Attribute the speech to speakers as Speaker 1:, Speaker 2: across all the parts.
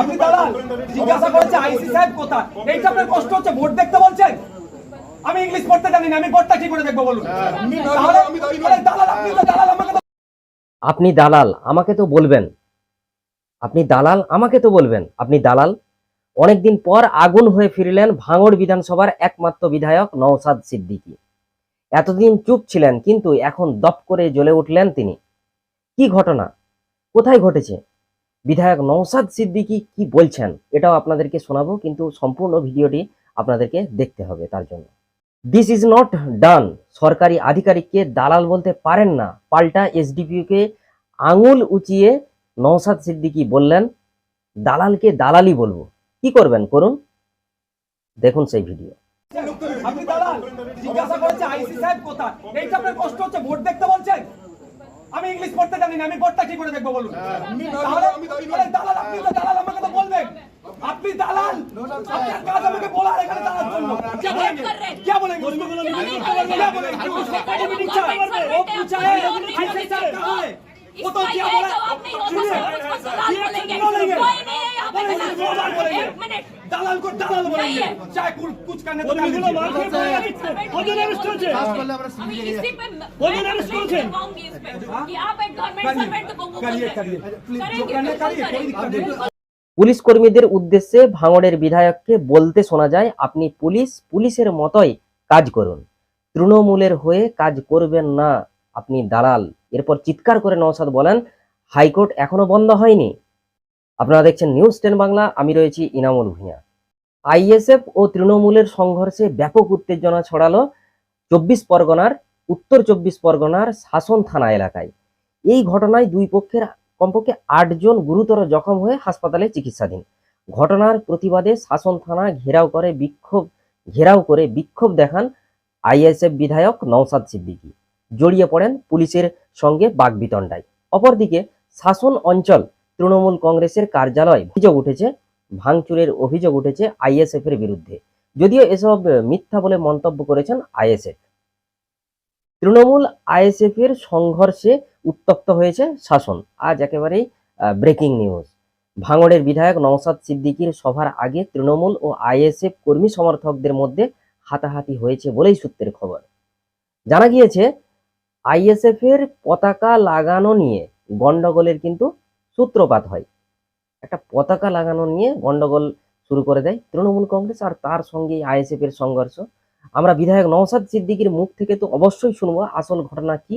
Speaker 1: আপনি দালাল জিজ্ঞাসা করছে আইসি সাহেব কোথায়? এইটা আপনার কষ্ট হচ্ছে ভোট দেখতে বলছেন? আমি ইংলিশ পড়তে জানি না আমি ভোটটা কি করে দেখব বলুন। দালাল আপনি তো দালাল আমাকে তো
Speaker 2: আপনি দালাল আমাকে তো বলবেন। আপনি দালাল আমাকে তো বলবেন। আপনি দালাল অনেকদিন পর আগুন হয়ে ফিরলেন ভাঙড় বিধানসভার একমাত্র বিধায়ক নওসাদ সিদ্দিকী। এতদিন চুপ ছিলেন কিন্তু এখন দপ করে জ্বলে উঠলেন তিনি। কি ঘটনা? কোথায় ঘটেছে? বিধায়ক নওসাদ সিদ্দিকী কি বলছেন এটাও আপনাদেরকে শোনাবো, কিন্তু সম্পূর্ণ ভিডিওটি আপনাদেরকে দেখতে হবে তার জন্য। দিস ইজ নট ডান সরকারি আধিকারিককে দালাল বলতে পারেন না। পাল্টা এসডিপিওকে আঙুল উঁচিয়ে নওসাদ সিদ্দিকী বললেন, দালালকে দালালি বলব। কি করবেন করুন? দেখুন সেই ভিডিও।
Speaker 1: আপনি দালাল, জিজ্ঞাসা করছে আইসি সাহেব কোথায়? এইটা আপনার কষ্ট হচ্ছে, ভোট দেখতে বলছেন? আমি ইংলিশ পড়তে জানি না আমি ভোটটা কি করে দেখবো বলুন তাহলে আরে দালাল আপনি তো দালাল আমাকে তো বলবেন আপনি দালাল আপনার কাজ আমাকে বলার এখানে দাঁড়ার জন্য क्या बोलेंगे क्या बोलेंगे उसको क्या बोलेंगे वो सरकारी मीटिंग चाहे वो पूछा है आईसी साहब कहाँ है वो तो क्या बोला सुनिए दालाल को दालाल बोलेंगे चाहे कुछ- कुछ करने तो कर लीजिए। करिए करिए प्लीज जो करना करिए कोई दिक्कत नहीं
Speaker 2: পুলিশ কর্মীদের উদ্দেশ্যে ভাঙড়ের বিধায়ককে বলতে শোনা যায় আপনি পুলিশ পুলিশের মতোই কাজ করুন তৃণমূলের হয়ে কাজ করবেন না আপনি দালাল এরপর চিৎকার করে নওসাদ বলেন হাইকোর্ট এখনো বন্ধ হয়নি আপনারা দেখছেন নিউজ টেন বাংলা আমি রয়েছি ইনামুল ভূঁইয়া। আইএসএফ ও তৃণমূলের সংঘর্ষে ব্যাপক উত্তেজনা ছড়ালো চব্বিশ পরগনার, উত্তর চব্বিশ পরগনার শাসন থানা এলাকায়। এই ঘটনায় দুই পক্ষের কমপক্ষে আটজন গুরুতর জখম হয়ে হাসপাতালে চিকিৎসাধীন। ঘটনার প্রতিবাদে শাসন থানা ঘেরাও করে বিক্ষোভ ঘেরাও করে বিক্ষোভ দেখান আইএসএফ বিধায়ক নওসাদ সিদ্দিকী। জড়িয়ে পড়েন পুলিশের সঙ্গে বাগবিতণ্ডায়। অপরদিকে শাসন অঞ্চল তৃণমূল কংগ্রেসের কার্যালয় অভিযোগ উঠেছে, ভাঙচুরের অভিযোগ উঠেছে আইএসএফ এর বিরুদ্ধে। যদিও এসব মিথ্যা বলে মন্তব্য করেছেন আইএসএফ। তৃণমূল আইএসএফ এর সংঘর্ষে উত্তপ্ত হয়েছে শাসন। আজ একেবারেই ব্রেকিং নিউজ ভাঙড়ের বিধায়ক নওসাদ সিদ্দিকীর সভার আগে তৃণমূল ও আইএসএফ কর্মী সমর্থকদের মধ্যে হাতাহাতি হয়েছে বলেই সূত্রের খবর। জানা গিয়েছে আইএসএফ এর পতাকা লাগানো নিয়ে গন্ডগোলের কিন্তু সূত্রপাত হয়। একটা পতাকা লাগানো নিয়ে গন্ডগোল শুরু করে দেয় তৃণমূল কংগ্রেস আর তার সঙ্গে আইএসএফ এর সংঘর্ষ। আমরা বিধায়ক নওসাদ সিদ্দিকীর মুখ থেকে তো অবশ্যই শুনব আসল ঘটনা কি,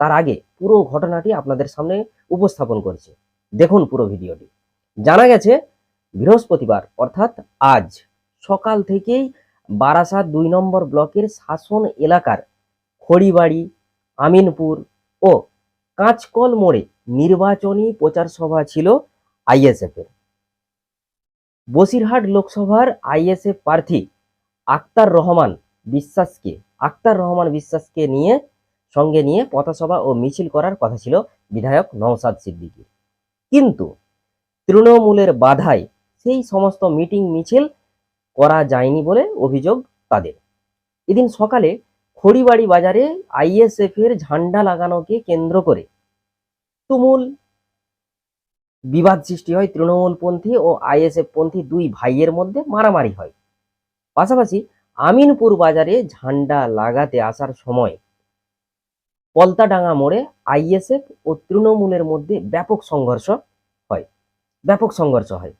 Speaker 2: তার আগে পুরো ঘটনাটি আপনাদের সামনে উপস্থাপন করছে। দেখুন পুরো ভিডিওটি। জানা গেছে, বৃহস্পতিবার অর্থাৎ আজ সকাল থেকেই বারাসাত দুই নম্বর ব্লকের শাসন এলাকার খড়িবাড়ি, আমিনপুর ও কাঁচকল মোড়ে নির্বাচনী প্রচার সভা ছিল আইএসএফ এর। বসিরহাট লোকসভার আইএসএফ প্রার্থী আক্তার রহমান বিশ্বাসকে, আক্তার রহমান বিশ্বাসকে নিয়ে, সঙ্গে নিয়ে পথসভা ও মিছিল করার কথা ছিল বিধায়ক নওসাদ সিদ্দিকীর। কিন্তু তৃণমূলের বাধায় সেই সমস্ত মিটিং মিছিল করা যায়নি বলে অভিযোগ তাদের। এদিন সকালে খড়িবাড়ি বাজারে আইএসএফ এর ঝান্ডা লাগানোকে কেন্দ্র করে তুমুল বিবাদ সৃষ্টি হয় তৃণমূলপন্থী ও আইএসএফ পন্থী দুই ভাইয়ের মধ্যে মারামারি হয়। পাশাপাশি আমিনপুর বাজারে ঝান্ডা লাগাতে আসার সময় পলতাডাঙ্গা মোড়ে আইএসএফ ও তৃণমূলের মধ্যে ব্যাপক সংঘর্ষ হয়, ব্যাপক সংঘর্ষ হয়।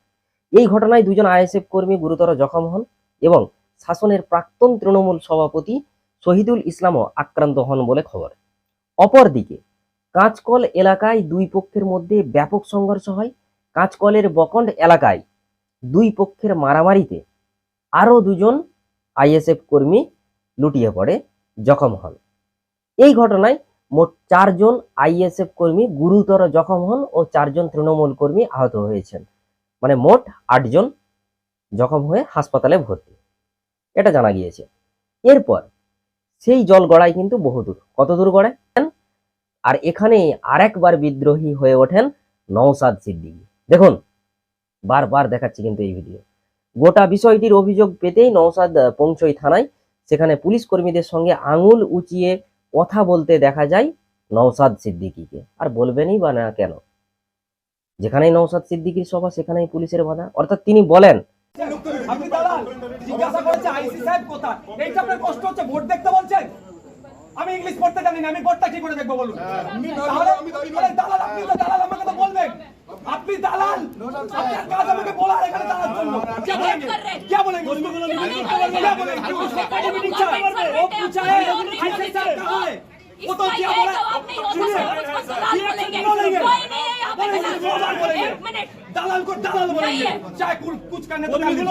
Speaker 2: এই ঘটনায় দুজন আইএসএফ কর্মী গুরুতর জখম হন এবং শাসনের প্রাক্তন তৃণমূল সভাপতি শহীদুল ইসলামও আক্রান্ত হন বলে খবর। অপরদিকে কাঁচকল এলাকায় দুই পক্ষের মধ্যে ব্যাপক সংঘর্ষ হয়। কাঁচকলের বকন্ড এলাকায় দুই পক্ষের মারামারিতে আরও দুজন আইএসএফ কর্মী লুটিয়ে পড়ে, জখম হন। এই ঘটনায় মোট চারজন আইএসএফ কর্মী গুরুতর জখম হন ও চারজন তৃণমূল কর্মী আহত হয়েছেন। মানে মোট আটজন জখম হয়ে হাসপাতালে ভর্তি। এটা জানা গিয়েছে। এরপর সেই জল গড়ায় কিন্তু বহুদূর। কত দূর গড়ায়? আর এখানে আরেকবার বিদ্রোহী হয়ে ওঠেন নওসাদ সিদ্দিকী। দেখুন, বারবার দেখাচ্ছি কিন্তু এই ভিডিও গোটা বিষয়টির অভিযোগ পেতেই নওসাদ পৌঁছয় থানায়। সেখানে পুলিশ কর্মীদের সঙ্গে আঙুল উঁচিয়ে কথা বলতে দেখা যায় নওসাদ সিদ্দিকীকে। আর বলবেনই বা না কেন? যেখানেই নওসাদ সিদ্দিকীর সভা, সেখানেই পুলিশের বাধা। অর্থাৎ তিনি বলেন,
Speaker 1: আপনি দালাল জিজ্ঞাসা করেছে আইসি সাহেব কোথায়? এইটা আপনার কষ্ট হচ্ছে, ভোট দেখতে বলছেন? আমি ইংলিশ পড়তে জানি না আমি ভোটটা কি করে দেখবো বলুন তাহলে আরে দালাল আপনি তো দালাল আমাকে তো বলবেন আপনি দালাল আপনার কাজ আমাকে বলার এখানে দাঁড়ার জন্য क्या बोलेंगे क्या बोलेंगे क्या बोलेंगे उसको कड़ी भी नहीं चाहे वो पूछा है आईसी साहब कहाँ है वो तो क्या बोला सुनिए बोलेंगे बोलेंगे जोरदार बोलेंगे दलाल को दलाल बोलेंगे चाहे कुछ कुछ करने तो कर लीजिए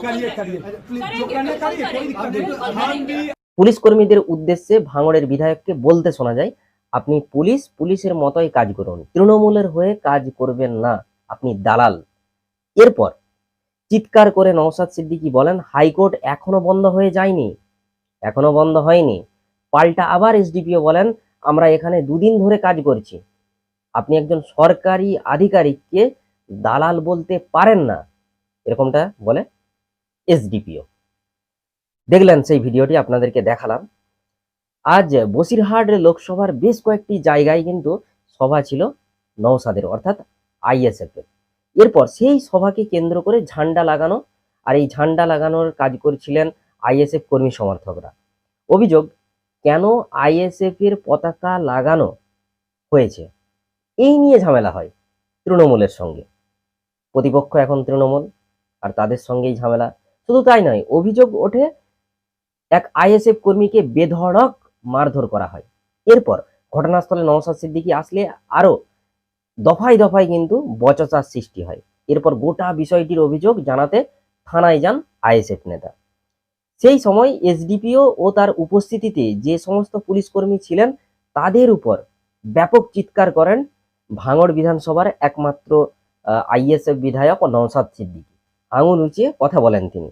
Speaker 1: करिए करिए जो करना करिए कोई दिक्कत नहीं हम भी
Speaker 2: পুলিশ কর্মীদের উদ্দেশ্যে ভাঙড়ের বিধায়ককে বলতে শোনা যায় আপনি পুলিশ পুলিশের মতোই কাজ করুন তৃণমূলের হয়ে কাজ করবেন না আপনি দালাল এরপর চিৎকার করে নওশাদ সিদ্দিকী বলেন হাইকোর্ট এখনো বন্ধ হয়ে যায়নি এখনো বন্ধ হয়নি পাল্টা আবার এসডিপিও বলেন, আমরা এখানে দুদিন ধরে কাজ করছি। আপনি একজন সরকারি আধিকারিককে দালাল বলতে পারেন না, এরকমটা বলে এসডিপিও দেখলেন সেই ভিডিওটি, আপনাদেরকে দেখালাম। আজ বসিরহাট লোকসভার বেশ কয়েকটি জায়গায় কিন্তু সভা ছিল নৌসাদের অর্থাৎ আইএসএফ এর। এরপর সেই সভাকে কেন্দ্র করে ঝান্ডা লাগানো, আর এই ঝান্ডা লাগানোর কাজ করছিলেন আইএসএফ কর্মী সমর্থকরা। অভিযোগ কেন আইএসএফ এর পতাকা লাগানো হয়েছে? এই নিয়ে ঝামেলা হয় তৃণমূলের সঙ্গে। প্রতিপক্ষ এখন তৃণমূল, আর তাদের সঙ্গেই ঝামেলা। শুধু তাই নয়, অভিযোগ ওঠে এক আইএসএফ কর্মীকে বেধড়ক মারধর করা হয়। এরপর ঘটনাস্থলে নওশাদ সিদ্দিকী আসলে আরও দফায় দফায় কিন্তু বচসার সৃষ্টি হয়। এরপর গোটা বিষয়টির অভিযোগ জানাতে থানায় যান আইএসএফ নেতা। সেই সময় এসডিপিও ও তার উপস্থিতিতে যে সমস্ত পুলিশকর্মী ছিলেন তাদের উপর ব্যাপক চিৎকার করেন ভাঙড় বিধানসভার একমাত্র আইএসএফ বিধায়ক নওশাদ সিদ্দিকী। আঙুল উঁচিয়ে কথা বলেন তিনি।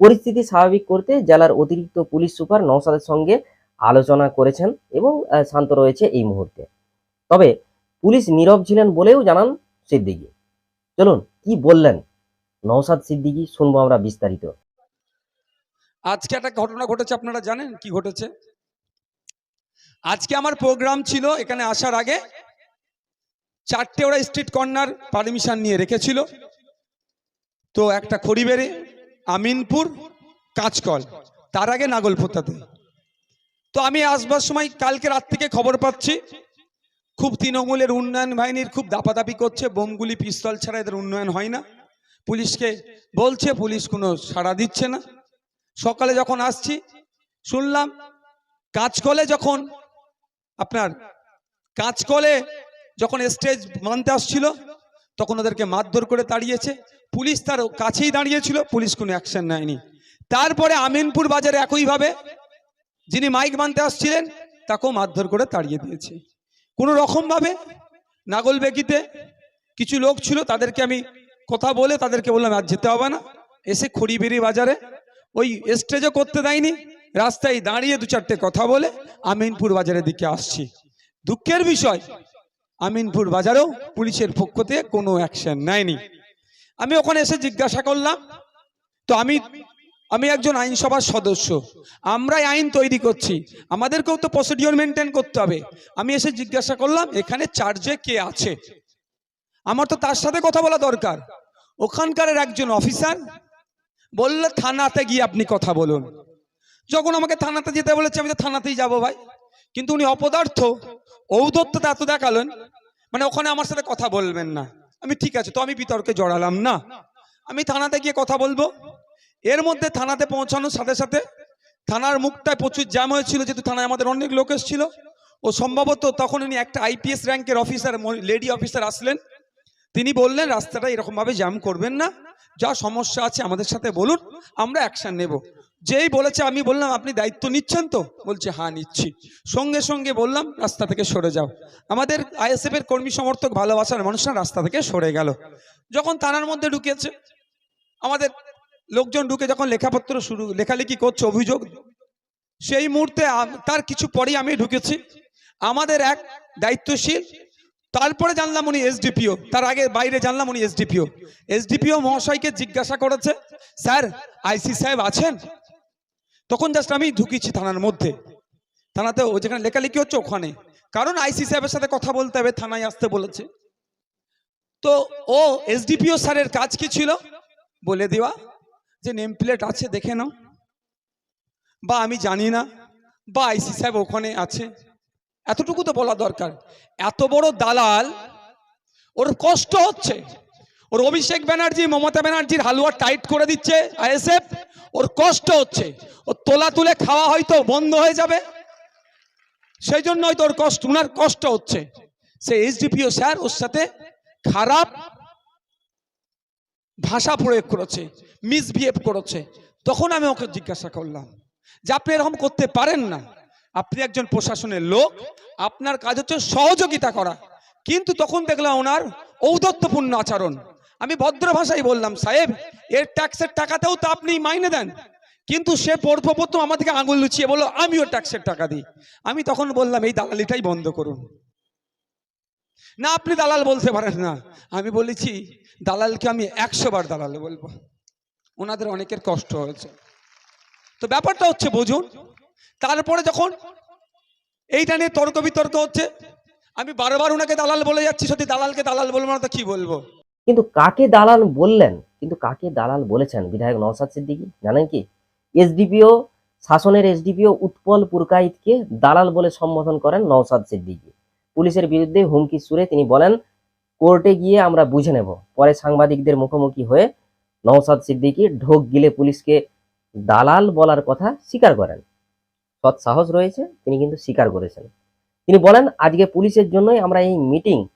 Speaker 2: পরিস্থিতি স্বাভাবিক করতে জেলার অতিরিক্ত পুলিশ সুপার নওশাদের সঙ্গে আলোচনা করেছেন এবং শান্ত রয়েছে এই মুহূর্তে। তবে পুলিশ নীরব ছিলেন বলেও জানান সিদ্দিকী। চলুন, কি বললেন নওশাদ সিদ্দিকী শুনব আমরা বিস্তারিত।
Speaker 3: আজকে একটা ঘটনা ঘটেছে, আপনারা জানেন কি ঘটেছে? আজকে আমার প্রোগ্রাম ছিল, এখানে আসার আগে চারটে ওরা স্ট্রিট কর্নার পারমিশন নিয়ে রেখেছিল। তো একটা খড়িবেড়ে, আমিনপুর, কাঁচকল, তার আগে নাগলপোতাতে তো আমি আসবার সময় কালকে রাত থেকে খবর পাচ্ছি, খুব তৃণমূলের উন্নয়ন বাহিনীর খুব দাপাদাপি করছে, বোমগুলি, পিস্তল ছাড়া এদের উন্নয়ন হয় না। পুলিশকে বলছে, পুলিশ কোনো সাড়া দিচ্ছে না। সকালে যখন আসছি, শুনলাম কাজকলে যখন আপনার কাজকলে যখন স্টেজ মানতে আসছিল, তখন ওদেরকে মারধর করে তাড়িয়েছে। পুলিশ তার কাছেই দাঁড়িয়েছিল, পুলিশ কোনো অ্যাকশন নেয়নি। তারপরে আমিনপুর বাজারে একইভাবে যিনি মাইক মানতে আসছিলেন, তাকেও মারধর করে তাড়িয়ে দিয়েছে। কোনো রকমভাবে নাগলবেগিতে কিছু লোক ছিল, তাদেরকে আমি কথা বলে তাদেরকে বললাম, আর যেতে হবে না। এসে খড়িবেড়ি বাজারে ওই স্টেজও করতে দেয়নি। রাস্তায় দাঁড়িয়ে দু চারটে কথা বলে আমিনপুর বাজারের দিকে আসছি। দুঃখের বিষয়, আমিনপুর বাজারেও পুলিশের পক্ষ থেকে কোনো অ্যাকশন নেয়নি। আমি ওখানে এসে জিজ্ঞাসা করলাম, তো আমি আমি একজন আইনসভার সদস্য, আমরাই আইন তৈরি করছি, আমাদেরকেও তো প্রসিডিওর মেনটেন করতে হবে। আমি এসে জিজ্ঞাসা করলাম, এখানে চার্জে কে আছে? আমার তো তার সাথে কথা বলা দরকার। ওখানকার একজন অফিসার বললে থানাতে গিয়ে আপনি কথা বলুন। যখন আমাকে থানাতে যেতে বলেছে, আমি তো থানাতেই যাব ভাই। কিন্তু উনি অপদার্থ। ঔদত্ততা এত দেখালেন। মানে ওখানে আমার সাথে কথা বলবেন না। আমি ঠিক আছে, তো আমি বিতর্কে জড়ালাম না। আমি থানাতে গিয়ে কথা বলব। এর মধ্যে থানাতে পৌঁছানোর সাথে সাথে থানার মুখটায় প্রচুর জ্যাম হয়েছিল, যেহেতু থানায় আমাদের অনেক লোক এসেছিল। ও সম্ভবত তখন উনি একটা আইপিএস র্যাঙ্কের অফিসার লেডি অফিসার আসলেন। তিনি বললেন, রাস্তাটা এরকমভাবে জ্যাম করবেন না। যা সমস্যা আছে আমাদের সাথে বলুন, আমরা অ্যাকশন নেব। যেই বলেছে, আমি বললাম, আপনি দায়িত্ব নিচ্ছেন তো? বলছে হ্যাঁ নিচ্ছি। সঙ্গে সঙ্গে বললাম, রাস্তা থেকে সরে যাও। আমাদের আইএসএফ এর কর্মী সমর্থক, ভালোবাসার মানুষরা রাস্তা থেকে সরে গেল। যখন থানার মধ্যে ঢুকেছে, আমাদের লোকজন ঢুকে যখন লেখাপত্র শুরু, লেখালেখি করছে, অভিযোগ, সেই মুহূর্তে তার কিছু পরেই আমি ঢুকেছি। আমাদের এক দায়িত্বশীল তারপরে জানলাম উনি এসডিপিও। তার আগে বাইরে জানলাম উনি এসডিপিও। এসডিপিও মহাশয়কে জিজ্ঞাসা করেছে, স্যার, আইসি সাহেব আছেন? তখন জাস্ট আমি ঢুকেছি থানার মধ্যে। থানাতে ও যেখানে লেখালেখি হচ্ছে ওখানে। কারণ আইসি সাহেবের সাথে কথা বলতে হবে, থানায় আসতে বলেছে। তো ও এসডিপিও স্যারের কাজ কি ছিল? বলে দেওয়া, যে নেম প্লেট আছে, দেখে নাও। বা আমি জানি না, বা আইসি সাহেব ওখানে আছে। এতটুকু তো বলা দরকার। এত বড় দালাল, ওর কষ্ট হচ্ছে। ওর অভিষেক ব্যানার্জি, মমতা ব্যানার্জির হালুয়া টাইট করে দিচ্ছে আইএসএফ, ওর কষ্ট হচ্ছে। ওর তোলা তুলে খাওয়া হয়তো বন্ধ হয়ে যাবে। সেই জন্য হয়তো ওর কষ্ট, উনার কষ্ট হচ্ছে। সে এইচডিপিও স্যার ওর সাথে খারাপ ভাষা প্রয়োগ করেছে মিসবিহেভ করেছে। তখন আমি ওকে জিজ্ঞাসা করলাম যে, আপনি এরকম করতে পারেন না? আপনি একজন প্রশাসনের লোক, আপনার কাজ হচ্ছে সহযোগিতা করা। কিন্তু তখন দেখলাম ওনার ঔদত্তপূর্ণ আচরণ। আমি ভদ্র ভাষায় বললাম, সাহেব, এর ট্যাক্সের টাকাতেও তো আপনি মাইনে দেন। কিন্তু সে প্রথম আমাদেরকে আঙুল লুচিয়ে বলল, আমিও ট্যাক্সের টাকা দিই। আমি তখন বললাম, এই দালালিটাই বন্ধ করুন। না, আপনি দালাল বলতে পারেন না। আমি বলেছি, দালালকে আমি একশো বার দালাল বলব। ওনাদের অনেকের কষ্ট হয়েছে। তো ব্যাপারটা হচ্ছে, বুঝুন তারপরে যখন এইটা নিয়ে তর্ক বিতর্ক হচ্ছে, আমি বারবার ওনাকে দালাল বলে যাচ্ছি, সত্যি দালালকে দালাল বলব না, তো কি বলব?
Speaker 2: কিন্তু কাকে দালাল বললেন? কিন্তু কাকে দালাল বলেছেন? বিধায়ক নওসাদ সিদ্দিকী, জানেন কি? এসডিপিও, শাসনের এসডিপিও উৎপল পুরকাইতকে দালাল বলে সম্বোধন করেন নওসাদ সিদ্দিকী। পুলিশের বিরুদ্ধে হুমকি সুরে তিনি বলেন, কোর্টে গিয়ে আমরা বুঝে নেব। পরে সাংবাদিকদের মুখোমুখি হয়ে নওসাদ সিদ্দিকী ঢোক গিলে পুলিশকে দালাল বলার কথা স্বীকার করেন। সৎ সাহস রয়েছে, তিনি কিন্তু স্বীকার করেছেন। তিনি বলেন, আজকে পুলিশের জন্যই আমরা এই মিটিং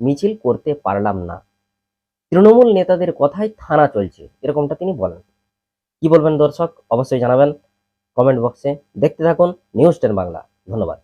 Speaker 2: মিছিল করতে পারলাম না। তৃণমূল নেতাদের কথাই থানা চলছে, এরকমটা তিনি বলেন। কি বলবেন দর্শক? অবশ্যই জানাবেন কমেন্ট বক্সে। দেখতে থাকুন নিউজ টেন বাংলা। ধন্যবাদ।